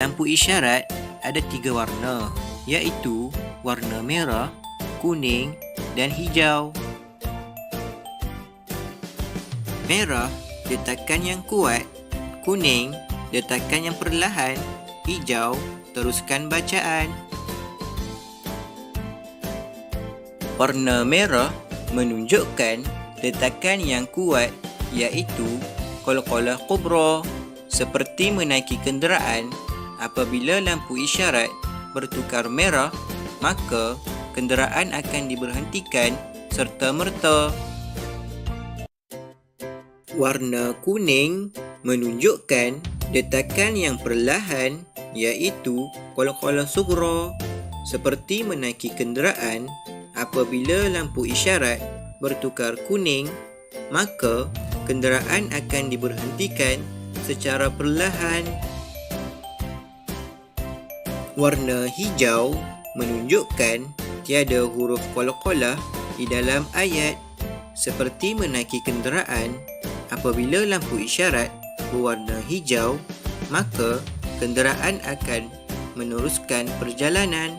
Lampu isyarat ada tiga warna iaitu warna merah, kuning dan hijau. Merah detakan yang kuat, kuning detakan yang perlahan, hijau teruskan bacaan. Warna merah menunjukkan detakan yang kuat iaitu qala-qala kubra seperti menaiki kenderaan apabila lampu isyarat bertukar merah maka kenderaan akan diberhentikan serta merta. Warna kuning menunjukkan detakan yang perlahan iaitu qala-qala sughra seperti menaiki kenderaan apabila lampu isyarat bertukar kuning maka kenderaan akan diberhentikan secara perlahan. Warna hijau menunjukkan tiada huruf qalqalah di dalam ayat seperti menaiki kenderaan apabila lampu isyarat berwarna hijau maka kenderaan akan meneruskan perjalanan.